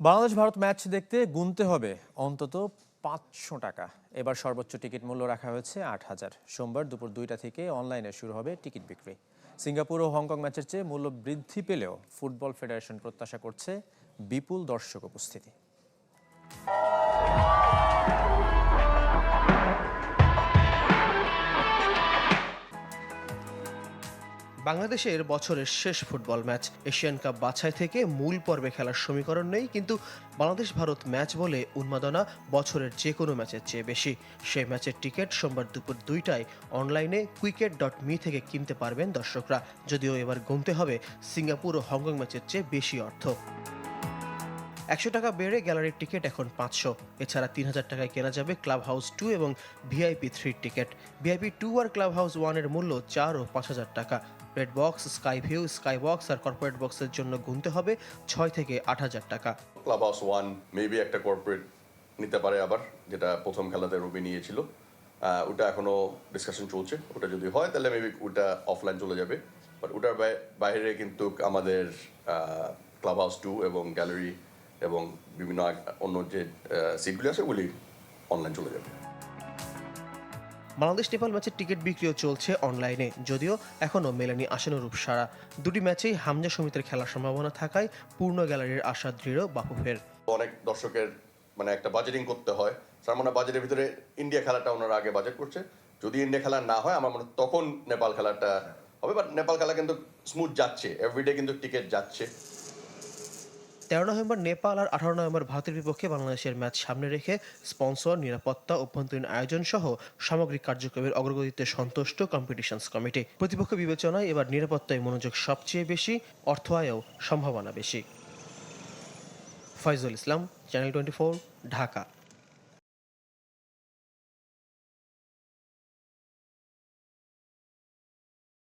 Bangladesh Bharat match দেখতে গুনতে হবে অন্তত পাঁচশো টাকা। এবার সর্বোচ্চ টিকিট মূল্য রাখা হয়েছে আট হাজার। সোমবার দুপুর দুইটা থেকে অনলাইনে শুরু হবে টিকিট বিক্রি। সিঙ্গাপুর ও হংকং ম্যাচের চেয়ে মূল্য বৃদ্ধি পেলেও ফুটবল ফেডারেশন প্রত্যাশা করছে বিপুল দর্শক উপস্থিতি। বাংলাদেশের বছরের শেষ ফুটবল ম্যাচ। এশিয়ান কাপ বাছাই থেকে মূল পর্বে খেলার সমীকরণ নেই, কিন্তু বাংলাদেশ ভারত ম্যাচ বলে উন্মাদনা বছরের যে কোনো ম্যাচের চেয়ে বেশি। সেই ম্যাচের টিকিট সোমবার দুপুর দুইটায় অনলাইনে কুইকেট ডট মি থেকে কিনতে পারবেন দর্শকরা। যদিও এবার গুনতে হবে, সিঙ্গাপুর ও হংকং ম্যাচের চেয়ে বেশি অর্থ। একশো টাকা বেড়ে গ্যালারির টিকিট এখন পাঁচশো। এছাড়া তিন হাজার টাকায় কেনা যাবে ক্লাব হাউস টু এবং ভিআইপি থ্রির টিকিট। ভিআইপি টু আর ক্লাব হাউস ওয়ানের মূল্য চার ও পাঁচ হাজার টাকা। Red box sky view sky box আর কর্পোরেট বক্সের জন্য গুনতে হবে ছয় থেকে আট হাজার টাকা। ক্লাব হাউস ওয়ান মেবি একটা কর্পোরেট নিতে পারে আবার, যেটা প্রথম খেলাতে রবি নিয়েছিল। ওটা এখনও ডিসকাশন চলছে। ওটা যদি হয়, তাহলে মেবি ওটা অফলাইন চলে যাবে। বাট ওটার বাই- বাইরে কিন্তু আমাদের ক্লাব হাউস টু এবং গ্যালারি এবং বিভিন্ন অন্য যে সিটগুলি আছে, ওগুলি অনলাইন চলে যাবে। বাংলাদেশ নেপাল ম্যাচের টিকিট বিক্রিও চলছে অনলাইনে, যদিও এখনও মেলেনি আশানুরূপ সারা দুটি ম্যাচেই হামজা সমিতির খেলার সম্ভাবনা থাকায় পূর্ণ গ্যালারির আশা দৃঢ় বাফুফের। অনেক দর্শকের মানে একটা বাজেটিং করতে হয়। তার মানে বাজেটের ভিতরে ইন্ডিয়া খেলাটা ওনারা আগে বাজেট করছে। যদি ইন্ডিয়া খেলা না হয়, আমার মনে তখন নেপাল খেলাটা হবে বাট নেপাল খেলা কিন্তু স্মুথ যাচ্ছে। এভরিডে কিন্তু টিকিট যাচ্ছে। তেরো নভেম্বর নেপাল আর আঠারো নভেম্বর ভারতের বিপক্ষে বাংলাদেশের ম্যাচ সামনে রেখে স্পন্সর, নিরাপত্তা, অভ্যন্তরীণ আয়োজন সহ সামগ্রিক কার্যক্রমের অগ্রগতিতে সন্তুষ্ট কম্পিটিশনস কমিটি প্রতিপক্ষ বিবেচনায় এবার নিরাপত্তায় মনোযোগ সবচেয়ে বেশি অর্থ আয়ও সম্ভাবনা বেশি। Faizul Islam channel twenty Dhaka.